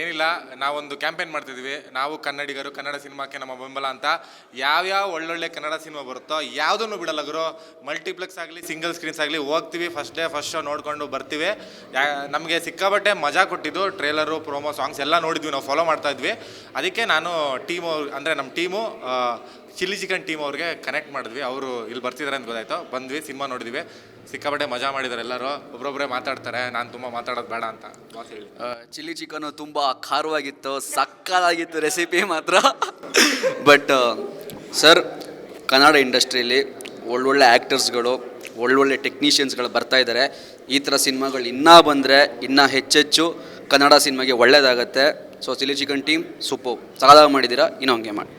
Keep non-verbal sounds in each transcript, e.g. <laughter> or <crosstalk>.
ಏನಿಲ್ಲ, ನಾವೊಂದು ಕ್ಯಾಂಪೇನ್ ಮಾಡ್ತಿದ್ವಿ. ನಾವು ಕನ್ನಡಿಗರು, ಕನ್ನಡ ಸಿನಿಮಾಕ್ಕೆ ನಮ್ಮ ಬೆಂಬಲ ಅಂತ. ಯಾವ್ಯಾವ ಒಳ್ಳೊಳ್ಳೆ ಕನ್ನಡ ಸಿನಿಮಾ ಬರುತ್ತೋ ಯಾವುದನ್ನು ಬಿಡಲ್ಲ ಗುರು. ಮಲ್ಟಿಪ್ಲೆಕ್ಸ್ ಆಗಲಿ, ಸಿಂಗಲ್ ಸ್ಕ್ರೀನ್ಸ್ ಆಗಲಿ ಹೋಗ್ತೀವಿ ಫಸ್ಟ್ ಡೇ ಫಸ್ಟ್ ಶೋ ನೋಡಿಕೊಂಡು ಬರ್ತೀವಿ. ನಮಗೆ ಸಿಕ್ಕಾಬಟ್ಟೆ ಮಜಾ ಕೊಟ್ಟಿದ್ದು ಟ್ರೇಲರು, ಪ್ರೋಮೋ, ಸಾಂಗ್ಸ್ ಎಲ್ಲ ನೋಡಿದ್ವಿ, ನಾವು ಫಾಲೋ ಮಾಡ್ತಾ ಇದ್ವಿ. ಅದಕ್ಕೆ ನಾನು ಟೀಮು, ಅಂದರೆ ನಮ್ಮ ಟೀಮು ಚಿಲ್ಲಿ ಚಿಕನ್ ಟೀಮ್ ಅವ್ರಿಗೆ ಕನೆಕ್ಟ್ ಮಾಡಿದ್ವಿ. ಅವರು ಇಲ್ಲಿ ಬರ್ತಿದ್ದಾರೆ ಅಂತ ಗೊತ್ತಾಯ್ತು. ಬಂದ್ವಿ, ಸಿನಿಮಾ ನೋಡಿದ್ವಿ. ಸಿಕ್ಕಾಪಟ್ಟೆ ಮಜಾ ಮಾಡಿದ್ದಾರೆ ಎಲ್ಲರೂ. ಒಬ್ಬೊಬ್ಬರೇ ಮಾತಾಡ್ತಾರೆ, ನಾನು ತುಂಬ ಮಾತಾಡೋದು ಬೇಡ ಅಂತ ಹೇಳಿ ಚಿಲ್ಲಿ ಚಿಕನು ತುಂಬ ಖಾರವಾಗಿತ್ತು ಸಕ್ಕದಾಗಿತ್ತು ರೆಸಿಪಿ ಮಾತ್ರ. ಬಟ್ ಸರ್ ಕನ್ನಡ ಇಂಡಸ್ಟ್ರೀಲಿ ಒಳ್ಳೊಳ್ಳೆ ಆ್ಯಕ್ಟರ್ಸ್ಗಳು ಒಳ್ಳೊಳ್ಳೆ ಟೆಕ್ನಿಷಿಯನ್ಸ್ಗಳು ಬರ್ತಾ ಇದ್ದಾರೆ ಈ ಥರ ಸಿನಿಮಾಗಳು ಇನ್ನೂ ಬಂದರೆ, ಇನ್ನೂ ಹೆಚ್ಚೆಚ್ಚು ಕನ್ನಡ ಸಿನಿಮಾಗೆ ಒಳ್ಳೆಯದಾಗತ್ತೆ so chilli chicken team super ಸಕಾಲ ಮಾಡಿದ್ದೀರಾ? ಇನ್ನೂ ಹಂಗೆ ಮಾಡಿ.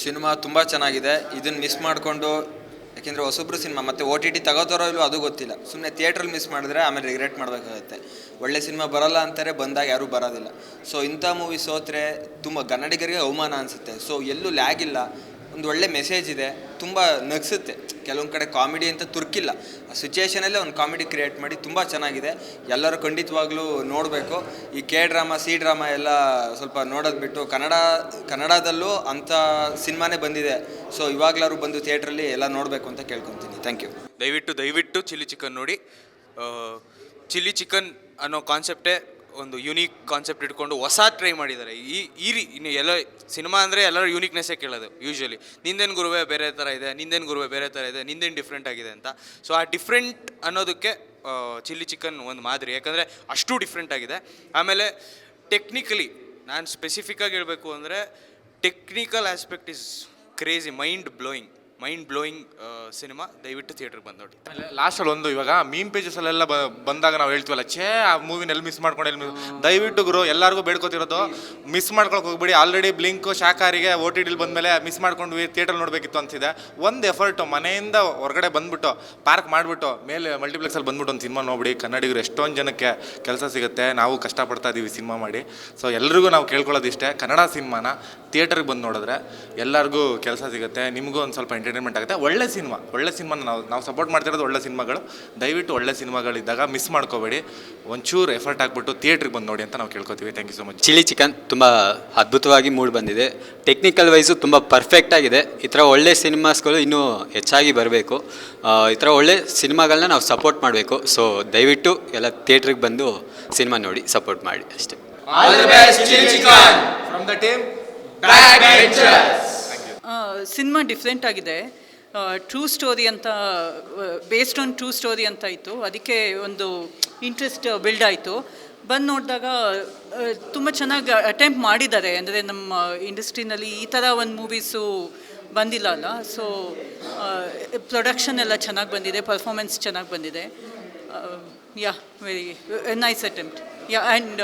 ಸಿನಿಮಾ ತುಂಬ ಚೆನ್ನಾಗಿದೆ. ಇದನ್ನು ಮಿಸ್ ಮಾಡಿಕೊಂಡು, ಯಾಕೆಂದರೆ ಹೊಸಬ್ರು ಸಿನಿಮಾ, ಮತ್ತು ಓ ಟಿ ಟಿ ತಗೋತಾರೋ ಇಲ್ಲೋ ಅದು ಗೊತ್ತಿಲ್ಲ. ಸುಮ್ಮನೆ ಥಿಯೇಟ್ರಲ್ಲಿ ಮಿಸ್ ಮಾಡಿದ್ರೆ ಆಮೇಲೆ ರಿಗ್ರೆಟ್ ಮಾಡಬೇಕಾಗುತ್ತೆ. ಒಳ್ಳೆ ಸಿನಿಮಾ ಬರಲ್ಲ ಅಂತಾರೆ, ಬಂದಾಗ ಯಾರೂ ಬರೋದಿಲ್ಲ. ಸೊ ಇಂಥ ಮೂವಿ ಸೋತ್ರೆ ತುಂಬ ಕನ್ನಡಿಗರಿಗೆ ಅವಮಾನ ಅನಿಸುತ್ತೆ. ಸೊ ಎಲ್ಲೂ ಲ್ಯಾಗ್ ಇಲ್ಲ. ಒಂದು ಒಳ್ಳೆ ಮೆಸೇಜ್ ಇದೆ, ತುಂಬ ನಗಿಸುತ್ತೆ. ಕೆಲವೊಂದು ಕಡೆ ಕಾಮಿಡಿ ಅಂತ ತುರ್ಕಿಲ್ಲ. ಆ ಸಿಚುಯೇಷನಲ್ಲೇ ಒಂದು ಕಾಮಿಡಿ ಕ್ರಿಯೇಟ್ ಮಾಡಿ ತುಂಬ ಚೆನ್ನಾಗಿದೆ. ಎಲ್ಲರೂ ಖಂಡಿತವಾಗ್ಲೂ ನೋಡಬೇಕು. ಈ ಕೆ ಡ್ರಾಮಾ ಸಿ ಡ್ರಾಮಾ ಎಲ್ಲ ಸ್ವಲ್ಪ ನೋಡೋದು ಬಿಟ್ಟು ಕನ್ನಡ, ಕನ್ನಡದಲ್ಲೂ ಅಂಥ ಸಿನಿಮಾನೇ ಬಂದಿದೆ. ಸೊ ಇವಾಗಲಾರು ಬಂದು ಥಿಯೇಟ್ರಲ್ಲಿ ಎಲ್ಲ ನೋಡಬೇಕು ಅಂತ ಕೇಳ್ಕೊತೀನಿ. ಥ್ಯಾಂಕ್ ಯು ದಯವಿಟ್ಟು ದಯವಿಟ್ಟು ಚಿಲ್ಲಿ ಚಿಕನ್ ನೋಡಿ. ಚಿಲ್ಲಿ ಚಿಕನ್ ಅನ್ನೋ ಕಾನ್ಸೆಪ್ಟೇ ಒಂದು ಯುನೀಕ್ ಕಾನ್ಸೆಪ್ಟ್ ಇಟ್ಕೊಂಡು ಹೊಸ ಟ್ರೈ ಮಾಡಿದ್ದಾರೆ. ಈ ಈ ರೀ, ಇನ್ನು ಎಲ್ಲ ಸಿನಿಮಾ ಅಂದರೆ ಎಲ್ಲರೂ ಯೂನಿಕ್ನೆಸ್ಸೇ ಕೇಳೋದು ಯೂಶ್ವಲಿ ನಿಂದೇನು ಗುರುವೆ ಬೇರೆ ಥರ ಇದೆ, ನಿಂದೇನು ಗುರುವೆ ಬೇರೆ ಥರ ಇದೆ, ನಿಂದೇನು ಡಿಫ್ರೆಂಟ್ ಆಗಿದೆ ಅಂತ. ಸೊ ಆ ಡಿಫ್ರೆಂಟ್ ಅನ್ನೋದಕ್ಕೆ ಚಿಲ್ಲಿ ಚಿಕನ್ ಒಂದು ಮಾದರಿ. ಯಾಕಂದರೆ ಅಷ್ಟು ಡಿಫ್ರೆಂಟ್ ಆಗಿದೆ. ಆಮೇಲೆ ಟೆಕ್ನಿಕಲಿ ನಾನು ಸ್ಪೆಸಿಫಿಕ್ಕಾಗಿ ಹೇಳಬೇಕು ಅಂದರೆ technical aspect is crazy mind blowing mind blowing cinema ದಯವಿಟ್ಟು ಥಿಯೇಟ್ರಿಗೆ ಬಂದು ನೋಡಿ ಲಾಸ್ಟಲ್ಲಿ ಒಂದು ಇವಾಗ ಮೀಮ್ ಪೇಜಸಲ್ಲೆಲ್ಲ ಬಂದಾಗ ನಾವು ಹೇಳ್ತೀವಲ್ಲ ಛೇ ಆ ಮೂವಿನ ಎಲ್ಲಿ ಮಿಸ್ ಮಾಡ್ಕೊಂಡು ಎಲ್ಲಿ ದಯವಿಟ್ಟು ಗುರು ಎಲ್ಲರಿಗೂ ಬೇಡ್ಕೋತಿರೋದು ಮಿಸ್ ಮಾಡ್ಕೊಳಕ್ಕೆ ಹೋಗ್ಬಿಡಿ. ಆಲ್ರೆಡಿ ಬ್ಲಿಂಕ್ ಶಾಖಾರಿಗೆ ಓ ಟಿ ಡಿಲಿ ಬಂದಮೇಲೆ ಮಿಸ್ ಮಾಡ್ಕೊಂಡ್ವಿ ಥಿಯೇಟರ್ ನೋಡಬೇಕಿತ್ತು ಅಂತಿದೆ. ಒಂದು ಎಫರ್ಟು ಮನೆಯಿಂದ ಹೊರಗಡೆ ಬಂದ್ಬಿಟ್ಟು ಪಾರ್ಕ್ ಮಾಡಿಬಿಟ್ಟು ಮೇಲೆ ಮಲ್ಟಿಪ್ಲೆಕ್ಸಲ್ಲಿ ಬಂದ್ಬಿಟ್ಟು ಒಂದು ಸಿನಿಮಾ ನೋಡ್ಬಿಡಿ. ಕನ್ನಡಿಗರು ಎಷ್ಟೊಂದು ಜನಕ್ಕೆ ಕೆಲಸ ಸಿಗುತ್ತೆ ನಾವು ಕಷ್ಟಪಡ್ತಾ ಇದ್ದೀವಿ ಸಿನಿಮಾ ಮಾಡಿ. ಸೊ ಎಲ್ರಿಗೂ ನಾವು ಕೇಳ್ಕೊಳ್ಳೋದು ಇಷ್ಟೇ ಕನ್ನಡ ಸಿನಿಮಾನ ಥಿಯೇಟ್ರಿಗೆ ಬಂದು ನೋಡಿದ್ರೆ ಎಲ್ಲರಿಗೂ ಕೆಲಸ ಸಿಗುತ್ತೆ ನಿಮಗೂ ಒಂದು ಸ್ವಲ್ಪ ಎಂಟರ್ಟೈನ್ಮೆಂಟ್ ಆಗುತ್ತೆ. ಒಳ್ಳೆ ಸಿನಿಮಾ ಒಳ್ಳೆ ಸಿನಿಮಾನ ನಾವು ನಾವು ಸಪೋರ್ಟ್ ಮಾಡ್ತಿರೋದು ಒಳ್ಳೆ ಸಿನಿಮಾಗಳು. ದಯವಿಟ್ಟು ಒಳ್ಳೆ ಸಿನಿಮಾಗಳಿದ್ದಾಗ ಮಿಸ್ ಮಾಡ್ಕೋಬೇಡಿ. ಒಂಚೂರು ಎಫರ್ಟ್ ಹಾಕ್ಬಿಟ್ಟು ಥಿಯೇಟ್ರಿಗೆ ಬಂದು ನೋಡಿ ಅಂತ ನಾವು ಕೇಳ್ಕೊತೀವಿ. Thank you so much chilli chicken ತುಂಬ ಅದ್ಭುತವಾಗಿ ಮೂಡ್ ಬಂದಿದೆ. ಟೆಕ್ನಿಕಲ್ ವೈಸು ತುಂಬ ಪರ್ಫೆಕ್ಟ್ ಆಗಿದೆ. ಈ ಥರ ಒಳ್ಳೆ ಸಿನಿಮಾಸ್ಗಳು ಇನ್ನೂ ಹೆಚ್ಚಾಗಿ ಬರಬೇಕು. ಈ ಥರ ಒಳ್ಳೆ ಸಿನಿಮಾಗಳನ್ನ ನಾವು ಸಪೋರ್ಟ್ ಮಾಡಬೇಕು. ಸೊ ದಯವಿಟ್ಟು ಎಲ್ಲ ಥಿಯೇಟ್ರಿಗೆ ಬಂದು ಸಿನಿಮಾ ನೋಡಿ ಸಪೋರ್ಟ್ ಮಾಡಿ. ಅಷ್ಟೇ. From the team cinema different ಆಗಿದೆ. ಟ್ರೂ ಸ್ಟೋರಿ ಅಂತ ಬೇಸ್ಡ್ ಆನ್ ಟ್ರೂ ಸ್ಟೋರಿ ಅಂತ ಇತ್ತು. ಅದಕ್ಕೆ ಒಂದು ಇಂಟ್ರೆಸ್ಟ್ ಬಿಲ್ಡ್ ಆಯಿತು. ಬಂದು ನೋಡಿದಾಗ ತುಂಬ ಚೆನ್ನಾಗಿ ಅಟೆಂಪ್ಟ್ ಮಾಡಿದ್ದಾರೆ. ಅಂದರೆ ನಮ್ಮ ಇಂಡಸ್ಟ್ರಿನಲ್ಲಿ ಈ ಥರ ಒಂದು ಮೂವೀಸು ಬಂದಿಲ್ಲ ಅಲ್ಲ. ಸೊ ಪ್ರೊಡಕ್ಷನ್ ಎಲ್ಲ ಚೆನ್ನಾಗಿ ಬಂದಿದೆ. ಪರ್ಫಾಮೆನ್ಸ್ ಚೆನ್ನಾಗಿ ಬಂದಿದೆ. Yeah very nice attempt yeah and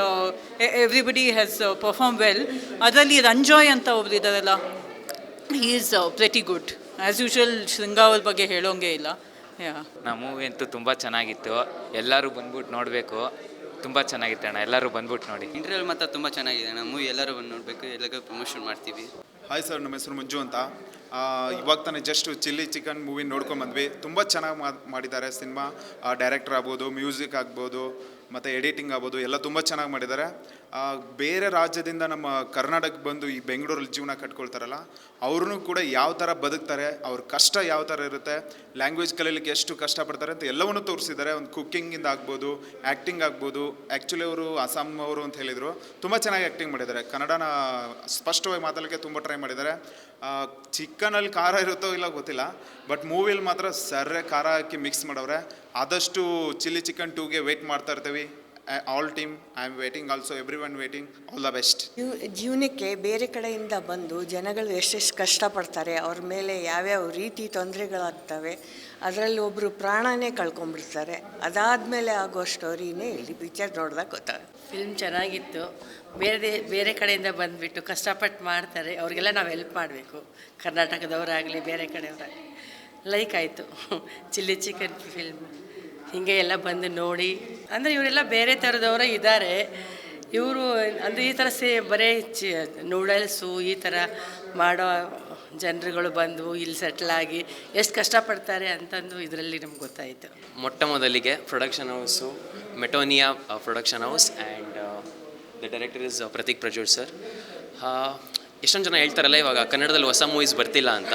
everybody has perform well ಅದರಲ್ಲಿ ರಂಜಾಯ್ ಅಂತ he is pretty good as usual ಶೃಂಗಾವಲ್ ಬಗ್ಗೆ ಹೇಳೋಂಗೆ ಇಲ್ಲ. ಯಾ ನಾ ಮೂವಿ ಅಂತೂ ತುಂಬ ಚೆನ್ನಾಗಿತ್ತು. ಎಲ್ಲರೂ ಬಂದ್ಬಿಟ್ಟು ನೋಡಬೇಕು. ತುಂಬ ಚೆನ್ನಾಗಿತ್ತು ಅಣ್ಣ. ಎಲ್ಲರೂ ಬಂದ್ಬಿಟ್ಟು ನೋಡಿ. ಇಂಟರ್ವ್ಯೂ ಮಾತ್ರ ತುಂಬ ಚೆನ್ನಾಗಿದೆ ನಮ್ಮ ಮೂವಿ ಎಲ್ಲರೂ ಬಂದು ನೋಡಬೇಕು. ಎಲ್ಲರಿಗೂ ಪ್ರಮೋಷನ್ ಮಾಡ್ತೀವಿ. ಹಾಯ್ ಸರ್ ನಮ್ಮ ಹೆಸರು ಮಂಜು ಅಂತ. ಇವಾಗ ತಾನೇ ಜಸ್ಟ್ ಚಿಲ್ಲಿ ಚಿಕನ್ ಮೂವಿ ನೋಡ್ಕೊಂಡು ಬಂದ್ವಿ. ತುಂಬ ಚೆನ್ನಾಗಿ ಮಾಡಿದ್ದಾರೆ. ಸಿನಿಮಾ ಡೈರೆಕ್ಟರ್ ಆಗ್ಬೋದು ಮ್ಯೂಸಿಕ್ ಆಗ್ಬೋದು. ಮತ್ತು ಎಡಿಟಿಂಗ್ ಆಗ್ಬೋದು, ಎಲ್ಲ ತುಂಬ ಚೆನ್ನಾಗಿ ಮಾಡಿದ್ದಾರೆ. ಬೇರೆ ರಾಜ್ಯದಿಂದ ನಮ್ಮ ಕರ್ನಾಟಕಕ್ಕೆ ಬಂದು ಈ ಬೆಂಗಳೂರಲ್ಲಿ ಜೀವನ ಕಟ್ಕೊಳ್ತಾರಲ್ಲ ಅವ್ರೂ ಕೂಡ ಯಾವ ಥರ ಬದುಕ್ತಾರೆ, ಅವ್ರ ಕಷ್ಟ ಯಾವ ಥರ ಇರುತ್ತೆ ಲ್ಯಾಂಗ್ವೇಜ್ ಕಲೀಲಿಕ್ಕೆ ಎಷ್ಟು ಕಷ್ಟಪಡ್ತಾರೆ ಅಂತ ಎಲ್ಲವನ್ನೂ ತೋರಿಸಿದ್ದಾರೆ. ಒಂದು ಕುಕ್ಕಿಂಗಿಂದ ಆಗ್ಬೋದು ಆ್ಯಕ್ಟಿಂಗ್ ಆಗ್ಬೋದು ಆ್ಯಕ್ಚುಲಿ ಅವರು ಅಸ್ಸಾಂ ಅವರು ಅಂತ ಹೇಳಿದರು. ತುಂಬ ಚೆನ್ನಾಗಿ ಆ್ಯಕ್ಟಿಂಗ್ ಮಾಡಿದ್ದಾರೆ. ಕನ್ನಡನ ಸ್ಪಷ್ಟವಾಗಿ ಮಾತಾಡಲಿಕ್ಕೆ ತುಂಬ ಟ್ರೈ ಮಾಡಿದ್ದಾರೆ. ಚಿಕ್ಕನಲ್ಲಿ ಖಾರ ಇರುತ್ತೋ ಇಲ್ಲ ಗೊತ್ತಿಲ್ಲ ಬಟ್ ಮೂವಿಲಿ ಮಾತ್ರ ಸರ್ರೆ ಖಾರ ಹಾಕಿ ಮಿಕ್ಸ್ ಮಾಡವ್ರೆ. ಆದಷ್ಟು ಚಿಲ್ಲಿ ಚಿಕನ್ ಟೂಗೆ ವೆಯ್ಟ್ ಮಾಡ್ತಾ ಇರ್ತೀವಿ. All team I am waiting also every one waiting all the best ಜೀವನಕ್ಕೆ ಬೇರೆ ಕಡೆಯಿಂದ ಬಂದು ಜನಗಳು ಎಷ್ಟೆಷ್ಟು ಕಷ್ಟಪಡ್ತಾರೆ ಅವ್ರ ಮೇಲೆ ಯಾವ್ಯಾವ ರೀತಿ ತೊಂದರೆಗಳಾಗ್ತವೆ ಅದರಲ್ಲಿ ಒಬ್ಬರು ಪ್ರಾಣನೇ ಕಳ್ಕೊಂಡ್ಬಿಡ್ತಾರೆ. ಅದಾದಮೇಲೆ ಆಗೋ ಸ್ಟೋರಿನೇ ಇಲ್ಲಿ ಪಿಕ್ಚರ್ ನೋಡಿದಾಗ ಗೊತ್ತಾಗುತ್ತೆ. ಫಿಲ್ಮ್ ಚೆನ್ನಾಗಿತ್ತು. ಬೇರೆ ದೇ- ಬೇರೆ ಕಡೆಯಿಂದ ಬಂದುಬಿಟ್ಟು ಕಷ್ಟಪಟ್ಟು ಮಾಡ್ತಾರೆ ಅವರಿಗೆಲ್ಲ ನಾವು ಹೆಲ್ಪ್ ಮಾಡಬೇಕು. ಕರ್ನಾಟಕದವರಾಗಲಿ ಬೇರೆ ಕಡೆಯವರಾಗಲಿ. ಲೈಕ್ ಆಯಿತು. <laughs> ಚಿಲ್ಲಿ ಚಿಕನ್ ಫಿಲ್ಮ್ ಹೀಗೆ ಎಲ್ಲ ಬಂದು ನೋಡಿ. ಅಂದರೆ ಇವರೆಲ್ಲ ಬೇರೆ ಥರದವರ ಇದ್ದಾರೆ. ಇವರು ಅಂದರೆ ಈ ಥರ ಸೇ ಬರೀ ಚಿ ನೂಡಲ್ಸು ಈ ಥರ ಮಾಡೋ ಜನರುಗಳು ಬಂದು ಇಲ್ಲಿ ಸೆಟ್ಲಾಗಿ ಎಷ್ಟು ಕಷ್ಟಪಡ್ತಾರೆ ಅಂತಂದು ಇದರಲ್ಲಿ ನಮ್ಗೆ ಗೊತ್ತಾಯಿತು. ಮೊಟ್ಟ ಮೊದಲಿಗೆ production house ಮೆಟೋನಿಯಾ production house and the director is Prateek Prajod sir ಎಷ್ಟೊಂದು ಜನ ಹೇಳ್ತಾರಲ್ಲ ಇವಾಗ ಕನ್ನಡದಲ್ಲಿ ಹೊಸ ಮೂವೀಸ್ ಬರ್ತಿಲ್ಲ ಅಂತ.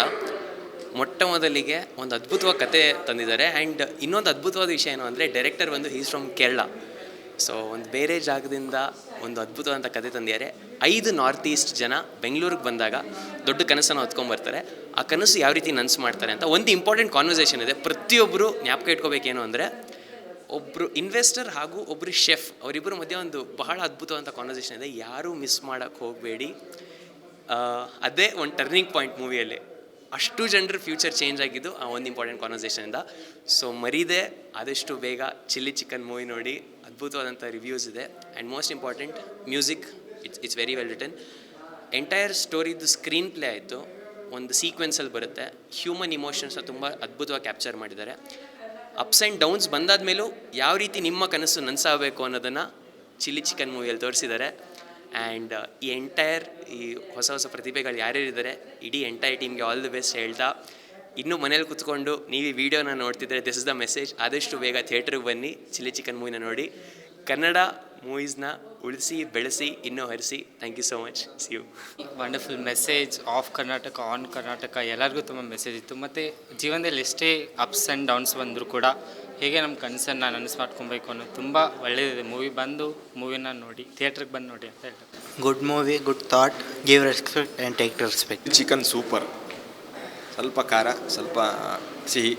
ಮೊಟ್ಟ ಮೊದಲಿಗೆ ಒಂದು ಅದ್ಭುತವಾದ ಕತೆ ತಂದಿದ್ದಾರೆ. ಆ್ಯಂಡ್ ಇನ್ನೊಂದು ಅದ್ಭುತವಾದ ವಿಷಯ ಏನು ಅಂದರೆ, ಡೈರೆಕ್ಟರ್ ಬಂದು ಹೀಸ್ ಫ್ರಮ್ ಕೇರಳ ಸೊ ಒಂದು ಬೇರೆ ಜಾಗದಿಂದ ಒಂದು ಅದ್ಭುತವಾದಂಥ ಕತೆ ತಂದಿದ್ದಾರೆ. ಐದು ನಾರ್ತ್ ಈಸ್ಟ್ ಜನ ಬೆಂಗಳೂರಿಗೆ ಬಂದಾಗ ದೊಡ್ಡ ಕನಸನ್ನು ಹೊತ್ಕೊಂಡ್ಬರ್ತಾರೆ ಆ ಕನಸು ಯಾವ ರೀತಿ ನನ್ಸು ಮಾಡ್ತಾರೆ ಅಂತ ಒಂದು ಇಂಪಾರ್ಟೆಂಟ್ ಕಾನ್ವರ್ಸೇಷನ್ ಇದೆ. ಪ್ರತಿಯೊಬ್ಬರು ಜ್ಞಾಪಕ ಇಟ್ಕೋಬೇಕೇನು ಅಂದರೆ ಒಬ್ಬರು ಇನ್ವೆಸ್ಟರ್ ಹಾಗೂ ಒಬ್ಬರು ಶೆಫ್ ಅವರಿಬ್ಬರ ಮಧ್ಯೆ ಒಂದು ಬಹಳ ಅದ್ಭುತವಾದಂಥ ಕಾನ್ವರ್ಸೇಷನ್ ಇದೆ. ಯಾರೂ ಮಿಸ್ ಮಾಡೋಕ್ಕೆ ಹೋಗಬೇಡಿ. ಅದೇ ಒಂದು ಟರ್ನಿಂಗ್ ಪಾಯಿಂಟ್ ಮೂವಿಯಲ್ಲಿ ಅಷ್ಟು ಜನರ ಫ್ಯೂಚರ್ ಚೇಂಜ್ ಆಗಿದ್ದು ಆ ಒಂದು ಇಂಪಾರ್ಟೆಂಟ್ ಕಾನ್ವರ್ಸೇಷನಿಂದ ಸೊ ಮರೀದೆ ಆದಷ್ಟು ಬೇಗ ಚಿಲ್ಲಿ ಚಿಕನ್ ಮೂವಿ ನೋಡಿ. ಅದ್ಭುತವಾದಂಥ ರಿವ್ಯೂಸ್ ಇದೆ. And most important music it's it's very well written entire ಸ್ಟೋರಿದು screen play ಆಯಿತು. ಒಂದು ಸೀಕ್ವೆನ್ಸಲ್ಲಿ ಬರುತ್ತೆ. ಹ್ಯೂಮನ್ ಇಮೋಷನ್ಸ್ನ ತುಂಬ ಅದ್ಭುತವಾಗಿ ಕ್ಯಾಪ್ಚರ್ ಮಾಡಿದ್ದಾರೆ. ಅಪ್ಸ್ ಆ್ಯಂಡ್ ಡೌನ್ಸ್ ಬಂದಾದ ಮೇಲೂ ಯಾವ ರೀತಿ ನಿಮ್ಮ ಕನಸು ನನಸಾಗಬೇಕು ಅನ್ನೋದನ್ನು ಚಿಲ್ಲಿ ಚಿಕನ್ ಮೂವಿಯಲ್ಲಿ ತೋರಿಸಿದ್ದಾರೆ. ಆ್ಯಂಡ್ ಈ ಎಂಟೈರ್ ಈ ಹೊಸ ಹೊಸ ಪ್ರತಿಭೆಗಳು ಯಾರ್ಯಾರಿದ್ದಾರೆ, ಇಡೀ ಎಂಟೈರ್ ಟೀಮ್ಗೆ ಆಲ್ ದಿ ಬೆಸ್ಟ್ ಹೇಳ್ತಾ, ಇನ್ನೂ ಮನೇಲಿ ಕುತ್ಕೊಂಡು ನೀವು ಈ ವಿಡಿಯೋನ ನೋಡ್ತಿದ್ರೆ ದಿಸ್ ಇಸ್ ದ ಮೆಸೇಜ್ ಆದಷ್ಟು ಬೇಗ ಥಿಯೇಟ್ರಿಗೆ ಬನ್ನಿ, ಚಿಲ್ಲಿ ಚಿಕನ್ ಮೂವಿನ ನೋಡಿ. ಕನ್ನಡ ಮೂವೀಸ್ನ ಉಳಿಸಿ ಬೆಳೆಸಿ ಇನ್ನೂ ಹರಿಸಿ. Thank you so much see you wonderful message of Karnataka on Karnataka ಎಲ್ಲರಿಗೂ ತುಂಬ ಮೆಸೇಜ್ ಇತ್ತು. ಮತ್ತು ಜೀವನದಲ್ಲಿ ಎಷ್ಟೇ ಅಪ್ಸ್ ಆ್ಯಂಡ್ ಡೌನ್ಸ್ ಬಂದರೂ ಕೂಡ ಹೇಗೆ ನಮ್ಮ ಕನಸನ್ನು ನನಸು ಮಾಡ್ಕೊಬೇಕು ಅನ್ನೋದು ತುಂಬ ಒಳ್ಳೆಯದಿದೆ. ಮೂವಿ ಬಂದು ಮೂವಿನ ನೋಡಿ ಥಿಯೇಟ್ರಿಗೆ ಬಂದು ನೋಡಿ ಅಂತ ಹೇಳ್ತಾರೆ. Good movie good thought give respect and take respect chicken super. ಸ್ವಲ್ಪ ಖಾರ ಸ್ವಲ್ಪ ಸಿಹಿ.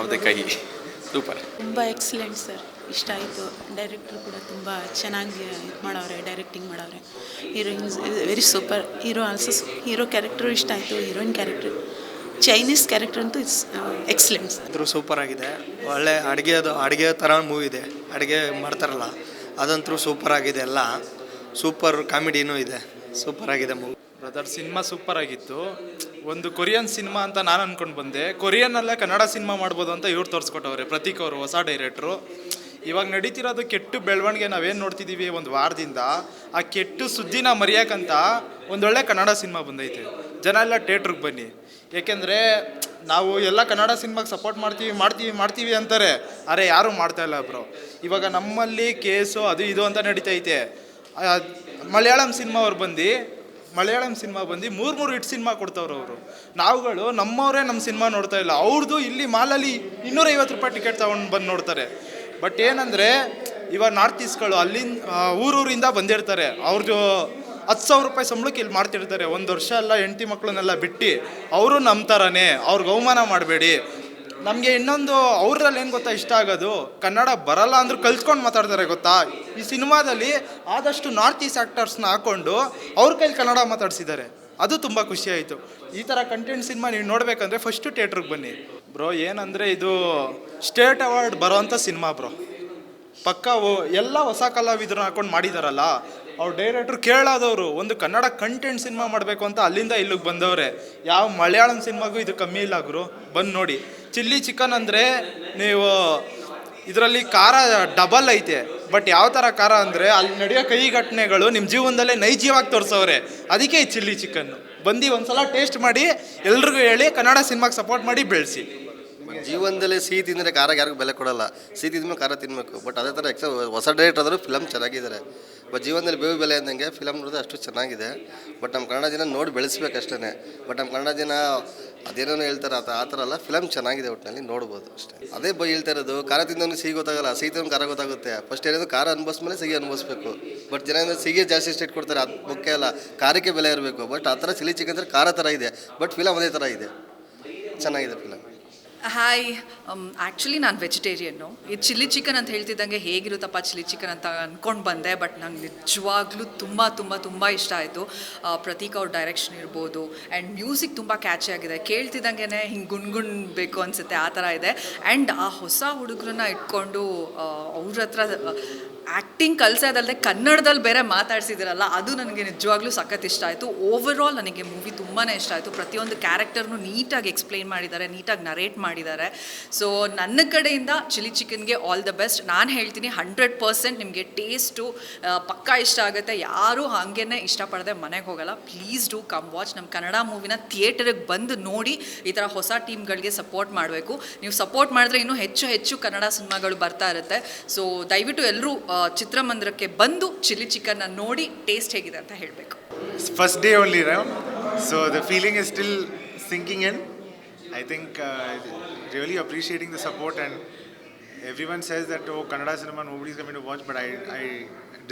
ಅವದೆಕಾಯಿ ಸೂಪರ್. ತುಂಬ ಎಕ್ಸಲೆಂಟ್ ಸರ್ ಇಷ್ಟ ಆಯಿತು. ಡೈರೆಕ್ಟ್ರು ಕೂಡ ತುಂಬ ಚೆನ್ನಾಗಿ ಇದು ಮಾಡವ್ರೆ ಡೈರೆಕ್ಟಿಂಗ್ ಮಾಡವ್ರೆ. Heroines very super hero also hero character ಇಷ್ಟ ಆಯಿತು ಹೀರೋಯಿನ್ ಕ್ಯಾರೆಕ್ಟ್ರು ಚೈನೀಸ್ ಕ್ಯಾರೆಕ್ಟರ್ ಅಂತೂ ಇಟ್ಸ್ ಎಕ್ಸಲೆಂಟ್ಸ್ ಅದ್ರ ಸೂಪರ್ ಆಗಿದೆ. ಒಳ್ಳೆ ಅಡುಗೆದು ಅಡುಗೆ ಥರ ಮೂವಿ ಇದೆ. ಅಡುಗೆ ಮಾಡ್ತಾರಲ್ಲ ಅದಂತೂ ಸೂಪರ್ ಆಗಿದೆ ಎಲ್ಲ. ಸೂಪರ್ ಕಾಮಿಡಿನೂ ಇದೆ. ಸೂಪರ್ ಆಗಿದೆ ಮೂವಿ ಬ್ರದರ್ ಸಿನಿಮಾ ಸೂಪರ್ ಆಗಿತ್ತು. ಒಂದು ಕೊರಿಯನ್ ಸಿನಿಮಾ ಅಂತ ನಾನು ಅನ್ಕೊಂಡು ಬಂದೆ. ಕೊರಿಯನ್ನಲ್ಲೇ ಕನ್ನಡ ಸಿನಿಮಾ ಮಾಡ್ಬೋದು ಅಂತ ಇವ್ರು ತೋರಿಸ್ಕೊಟ್ಟವ್ರೆ ಪ್ರತೀಕ್ ಅವರು ಹೊಸ ಡೈರೆಕ್ಟ್ರು ಇವಾಗ ನಡೀತಿರೋದು ಕೆಟ್ಟು ಬೆಳವಣಿಗೆ ನಾವೇನು ನೋಡ್ತಿದ್ದೀವಿ ಒಂದು ವಾರದಿಂದ, ಆ ಕೆಟ್ಟು ಸುದ್ದಿನ ಮರೆಯೋಕ್ಕಂತ ಒಂದೊಳ್ಳೆ ಕನ್ನಡ ಸಿನಿಮಾ ಬಂದೈತೆ. ಜನ ಎಲ್ಲ ಥಿಯೇಟ್ರಿಗೆ ಬನ್ನಿ. ಏಕೆಂದರೆ ನಾವು ಎಲ್ಲ ಕನ್ನಡ ಸಿನಿಮಾಗೆ ಸಪೋರ್ಟ್ ಮಾಡ್ತೀವಿ ಮಾಡ್ತೀವಿ ಮಾಡ್ತೀವಿ ಅಂತಾರೆ. ಅರೆ, ಯಾರೂ ಮಾಡ್ತಾ ಇಲ್ಲ ಬ್ರೋ? ಇವಾಗ ನಮ್ಮಲ್ಲಿ ಕೇಸು ಅದು ಇದು ಅಂತ ನಡೀತೈತೆ. ಮಲಯಾಳಂ ಸಿನಿಮಾ ಅವ್ರು ಬಂದು, ಮಲಯಾಳಂ ಸಿನಿಮಾ ಬಂದು ಮೂರು ಮೂರು ಹಿಟ್ ಸಿನಿಮಾ ಕೊಡ್ತವ್ರು ಅವರು. ನಾವುಗಳು ನಮ್ಮವರೇ ನಮ್ಮ ಸಿನಿಮಾ ನೋಡ್ತಾ ಇಲ್ಲ. ಅವ್ರದ್ದು ಇಲ್ಲಿ ಮಾಲಲ್ಲಿ ಇನ್ನೂರೈವತ್ತು ರೂಪಾಯಿ ಟಿಕೆಟ್ ತೊಗೊಂಡು ಬಂದು ನೋಡ್ತಾರೆ. ಬಟ್ ಏನಂದರೆ ಇವಾಗ ನಾರ್ತ್ ಈಸ್ಟ್ಗಳು ಅಲ್ಲಿಂದ ಊರೂರಿಂದ ಬಂದಿರ್ತಾರೆ. ಅವ್ರದ್ದು ಹತ್ತು ಸಾವಿರ ರೂಪಾಯಿ ಸಂಬಳಕ್ಕೆ ಇಲ್ಲಿ ಮಾಡ್ತಿರ್ತಾರೆ. ಒಂದು ವರ್ಷ ಎಲ್ಲ ಹೆಂಡತಿ ಮಕ್ಕಳನ್ನೆಲ್ಲ ಬಿಟ್ಟು ಅವರು ನಮ್ಮ ಥರನೇ ಅವ್ರಿಗೆ ಅವಮಾನ ಮಾಡಬೇಡಿ. ನಮಗೆ ಇನ್ನೊಂದು ಅವ್ರಲ್ಲಿ ಏನು ಗೊತ್ತಾ ಇಷ್ಟ ಆಗೋದು? ಕನ್ನಡ ಬರಲ್ಲ ಅಂದ್ರೆ ಕಲ್ತ್ಕೊಂಡು ಮಾತಾಡ್ತಾರೆ ಗೊತ್ತಾ? ಈ ಸಿನಿಮಾದಲ್ಲಿ ಆದಷ್ಟು ನಾರ್ತ್ ಈಸ್ಟ್ ಆ್ಯಕ್ಟರ್ಸ್ನ ಹಾಕ್ಕೊಂಡು ಅವ್ರ ಕೈಲಿ ಕನ್ನಡ ಮಾತಾಡ್ಸಿದ್ದಾರೆ. ಅದು ತುಂಬ ಖುಷಿಯಾಯಿತು ಈ ಥರ ಕಂಟೆಂಟ್ ಸಿನಿಮಾ ನೀವು ನೋಡಬೇಕಂದ್ರೆ ಫಸ್ಟು ಥಿಯೇಟ್ರಿಗೆ ಬನ್ನಿ. ಬ್ರೋ ಏನಂದರೆ ಇದು ಸ್ಟೇಟ್ ಅವಾರ್ಡ್ ಬರೋವಂಥ ಸಿನಿಮಾ ಬ್ರೋ. ಪಕ್ಕ ಎಲ್ಲ ಹೊಸ ಕಲಾವಿದ್ರು ಹಾಕೊಂಡು ಮಾಡಿದಾರಲ್ಲ, ಅವ್ರು ಡೈರೆಕ್ಟ್ರು ಕೇಳಾದವರು, ಒಂದು ಕನ್ನಡ ಕಂಟೆಂಟ್ ಸಿನಿಮಾ ಮಾಡಬೇಕು ಅಂತ ಅಲ್ಲಿಂದ ಇಲ್ಲಿಗೆ ಬಂದವ್ರೆ. ಯಾವ ಮಲಯಾಳಂ ಸಿನಿಮಾಗೂ ಇದು ಕಮ್ಮಿ ಇಲ್ಲ ಗುರು, ಬಂದು ನೋಡಿ. ಚಿಲ್ಲಿ ಚಿಕನ್ ಅಂದರೆ ನೀವು ಇದರಲ್ಲಿ ಖಾರ ಡಬಲ್ ಐತೆ ಬಟ್ ಯಾವ ಥರ ಖಾರ ಅಂದರೆ ಅಲ್ಲಿ ನಡೆಯೋ ಕೈ ಘಟನೆಗಳು ನಿಮ್ಮ ಜೀವನದಲ್ಲೇ ನೈಜವಾಗಿ ತೋರಿಸೋರೆ ಅದಕ್ಕೆ ಈ ಚಿಲ್ಲಿ ಚಿಕನ್ನು. ಬಂದು ಒಂದು ಸಲ ಟೇಸ್ಟ್ ಮಾಡಿ, ಎಲ್ರಿಗೂ ಹೇಳಿ ಕನ್ನಡ ಸಿನಿಮಾಗೆ ಸಪೋರ್ಟ್ ಮಾಡಿ ಬೆಳೆಸಿ. ಜೀವನದಲ್ಲಿ ಸಿಹಿ ತಿಂದರೆ ಖಾರ ಯಾರಿಗೂ ಬೆಲೆ ಕೊಡಲ್ಲ. ಸಿಹಿ ತಿಂದ್ಮೇಲೆ ಖಾರ ತಿನ್ನಬೇಕು ಬಟ್ ಅದೇ ಥರ ಎಕ್ಸ ಹೊಸ ಡೈರೆಕ್ಟರ್ ಆದರೂ ಫಿಲಮ್ ಚೆನ್ನಾಗಿದ್ದಾರೆ ಬಟ್ ಜೀವನದಲ್ಲಿ ಬೇವು ಬೆಲೆ ಅಂದಂಗೆ ಫಿಲಮ್ ನೋಡಿದ್ರೆ ಅಷ್ಟು ಚೆನ್ನಾಗಿದೆ. ಬಟ್ ನಮ್ಮ ಕನ್ನಡ ಜನ ನೋಡಿ ಬೆಳೆಸ್ಬೇಕಷ್ಟೇ ಬಟ್ ನಮ್ಮ ಕನ್ನಡ ಜನ ಅದೇನೋ ಹೇಳ್ತಾರೆ ಆ ಥರ ಅಲ್ಲ ಫಿಲಮ್ ಚೆನ್ನಾಗಿದೆ ಒಟ್ಟಿನಲ್ಲಿ ನೋಡ್ಬೋದು ಅಷ್ಟೇ. ಅದೇ ಬೈ, ಹೇಳ್ತಾ ಇರೋದು, ಖಾರ ತಿಂದವನು ಸಿಹಿ ಗೊತ್ತಾಗಲ್ಲ. ಸಿಹಿ ತಿಂದವನು ಖಾರ ಗೊತ್ತಾಗುತ್ತೆ. ಫಸ್ಟ್ ಏನಾದ್ರು ಖಾರ ಅನ್ಭವಿಸ್ಮೇಲೆ ಸಿಹಿ ಅನ್ಭವಿಸ್ಬೇಕು. ಬಟ್ ಜನ ಅಂದರೆ ಸಿಹಿಗೆ ಜಾಸ್ತಿ ಸ್ಟೇಟ್ ಕೊಡ್ತಾರೆ ಅದು ಮುಖ್ಯ ಅಲ್ಲ. ಖಾರಕ್ಕೆ ಬೆಲೆ ಇರಬೇಕು. ಬಟ್ ಆ ಥರ ಸಿಲಿ ಚಿಕನ್ ಖಾರ ಥರ ಇದೆ. ಬಟ್ ಫಿಲಮ್ ಅದೇ ಥರ ಇದೆ. ಚೆನ್ನಾಗಿದೆ ಫಿಲಮ್ ಹಾಯ್ ಆ್ಯಕ್ಚುಲಿ ನಾನು ವೆಜಿಟೇರಿಯನ್ನು ಇದು ಚಿಲ್ಲಿ ಚಿಕನ್ ಅಂತ ಹೇಳ್ತಿದ್ದಂಗೆ ಹೇಗಿರುತ್ತಪ್ಪ ಚಿಲ್ಲಿ ಚಿಕನ್ ಅಂತ ಅಂದ್ಕೊಂಡು ಬಂದೆ ಬಟ್ ನಂಗೆ ನಿಜವಾಗ್ಲೂ ತುಂಬ ತುಂಬ ತುಂಬ ಇಷ್ಟ ಆಯಿತು. ಪ್ರತೀಕ್ ಅವ್ರ ಡೈರೆಕ್ಷನ್ ಇರ್ಬೋದು. ಆ್ಯಂಡ್ ಮ್ಯೂಸಿಕ್ ತುಂಬ ಕ್ಯಾಚಿ ಆಗಿದೆ. ಕೇಳ್ತಿದ್ದಂಗೆ ಹಿಂಗೆ ಗುನ್ಗುಣ್ಬೇಕು ಅನಿಸುತ್ತೆ, ಆ ಥರ ಇದೆ. ಆ್ಯಂಡ್ ಆ ಹೊಸ ಹುಡುಗರನ್ನ ಇಟ್ಕೊಂಡು ಅವ್ರ ಹತ್ರ ಆ್ಯಕ್ಟಿಂಗ್ ಕಲಿಸೋದಲ್ಲದೆ ಕನ್ನಡದಲ್ಲಿ ಬೇರೆ ಮಾತಾಡ್ಸಿದಿರಲ್ಲ, ಅದು ನನಗೆ ನಿಜವಾಗ್ಲೂ ಸಖತ್ ಇಷ್ಟ ಆಯಿತು. ಓವರ್ ಆಲ್ ನನಗೆ ಮೂವಿ ತುಂಬಾ ಇಷ್ಟ ಆಯಿತು. ಪ್ರತಿಯೊಂದು ಕ್ಯಾರೆಕ್ಟರ್ನು ನೀಟಾಗಿ ಎಕ್ಸ್ಪ್ಲೈನ್ ಮಾಡಿದ್ದಾರೆ, ನೀಟಾಗಿ ನರೇಟ್ ಮಾಡಿದ್ದಾರೆ. ಸೊ ನನ್ನ ಕಡೆಯಿಂದ ಚಿಲ್ಲಿ ಚಿಕನ್ಗೆ ಆಲ್ ದ ಬೆಸ್ಟ್ ನಾನು ಹೇಳ್ತೀನಿ ಹಂಡ್ರೆಡ್ ಪರ್ಸೆಂಟ್ ನಿಮಗೆ ಟೇಸ್ಟು ಪಕ್ಕಾ ಇಷ್ಟ ಆಗುತ್ತೆ. ಯಾರೂ ಹಾಗೇನೆ ಇಷ್ಟಪಡದೆ ಮನೆಗೆ ಹೋಗಲ್ಲ. ಪ್ಲೀಸ್ ಡೂ ಕಮ್ ವಾಚ್ ನಮ್ಮ ಕನ್ನಡ ಮೂವಿನ ಥಿಯೇಟರಿಗೆ ಬಂದು ನೋಡಿ ಈ ಥರ ಹೊಸ ಟೀಮ್ಗಳಿಗೆ ಸಪೋರ್ಟ್ ಮಾಡಬೇಕು. ನೀವು ಸಪೋರ್ಟ್ ಮಾಡಿದ್ರೆ ಇನ್ನೂ ಹೆಚ್ಚು ಹೆಚ್ಚು ಕನ್ನಡ ಸಿನಿಮಾಗಳು ಬರ್ತಾ ಇರುತ್ತೆ. ಸೊ ದಯವಿಟ್ಟು ಎಲ್ಲರೂ ಚಿತ್ರಮಂದಿರಕ್ಕೆ ಬಂದು ಚಿಲ್ಲಿ ಚಿಕನ್ನ ನೋಡಿ ಟೇಸ್ಟ್ ಹೇಗಿದೆ ಅಂತ ಹೇಳಬೇಕು. First day only Ram so the feeling is still sinking in I think really appreciating the support and every one says that oh Kannada cinema ನೋಡಿ coming to watch but I I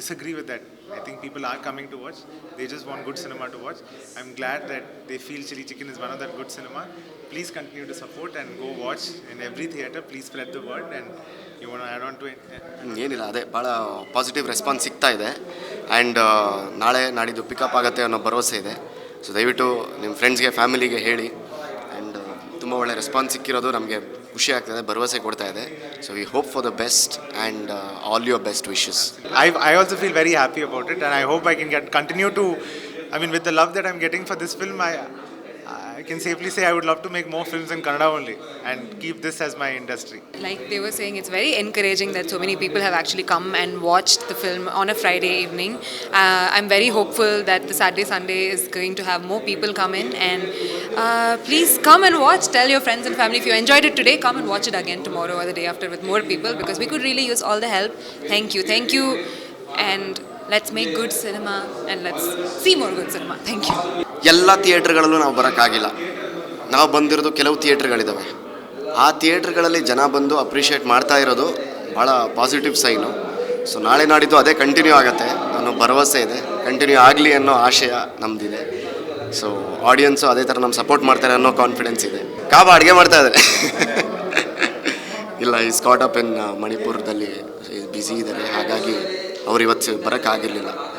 disagree with that i think people are coming to watch they just want good cinema to watch i'm glad that they feel chili chicken is one of that good cinema please continue to support and go watch in every theatre. please spread the word and you want to add on to it ಏನಿಲ್ಲ ಅದೇ ಭಾಳ positive response ಸಿಗ್ತಾ ಇದೆ and ನಾಳೆ ನಾಡಿದ್ದು pickup ಆಗುತ್ತೆ ಅನ್ನೋ ಭರವಸೆ ಇದೆ ಸೊ ದಯವಿಟ್ಟು ನಿಮ್ಮ ಫ್ರೆಂಡ್ಸ್ಗೆ ಫ್ಯಾಮಿಲಿಗೆ ಹೇಳಿ ಆ್ಯಂಡ್ ತುಂಬ ಒಳ್ಳೆ ರೆಸ್ಪಾನ್ಸ್ ಸಿಕ್ಕಿರೋದು ನಮಗೆ ಖುಷಿ ಆಗ್ತದೆ ಭರವಸೆ ಕೊಡ್ತಾ ಇದೆ so we hope for the best and all your best wishes I, I also feel very happy about it, and I hope I can get continue to. I mean, with the love that I'm getting for this film, I I can safely say I would love to make more films in Kannada only and keep this as my industry. Like they were saying, it's very encouraging that so many people have actually come and watched the film on a Friday evening. Uh, I'm very hopeful that the Saturday Sunday is going to have more people come in and uh, please come and watch. Tell your friends and family if you enjoyed it today, come and watch it again tomorrow or the day after with more people because we could really use all the help. Thank you, thank you, and let's make good cinema and let's see more good cinema. Thank you. ಎಲ್ಲ ಥಿಯೇಟ್ರ್ಗಳಲ್ಲೂ ನಾವು ಬರೋಕ್ಕಾಗಿಲ್ಲ. ನಾವು ಬಂದಿರೋದು ಕೆಲವು ಥಿಯೇಟ್ರ್ಗಳಿದ್ದಾವೆ ಆ ಥಿಯೇಟ್ರ್ಗಳಲ್ಲಿ ಜನ ಬಂದು appreciate ಮಾಡ್ತಾ ಇರೋದು ಭಾಳ ಪಾಸಿಟಿವ್ ಸೈನು. ಸೊ ನಾಳೆ ನಾಡಿದ್ದು ಅದೇ ಕಂಟಿನ್ಯೂ ಆಗುತ್ತೆ. ಅನ್ನೋ ಭರವಸೆ ಇದೆ. ಕಂಟಿನ್ಯೂ ಆಗಲಿ ಅನ್ನೋ ಆಶಯ ನಮ್ಮದಿದೆ ಸೊ ಆಡಿಯನ್ಸು ಅದೇ ಥರ ನಮ್ಮ ಸಪೋರ್ಟ್ ಮಾಡ್ತಾರೆ ಅನ್ನೋ ಕಾನ್ಫಿಡೆನ್ಸ್ ಇದೆ. ಕಾಬಾ ಅಡುಗೆ ಮಾಡ್ತಾ ಇದ್ದಾರೆ. ಇಲ್ಲ ಈ ಸ್ಕಾಟ್ ಅಪ್ ಇನ್ ಮಣಿಪುರದಲ್ಲಿ ಬ್ಯುಸಿ ಇದ್ದಾರೆ. ಹಾಗಾಗಿ ಅವ್ರು ಇವತ್ತು ಬರೋಕ್ಕಾಗಿರಲಿಲ್ಲ.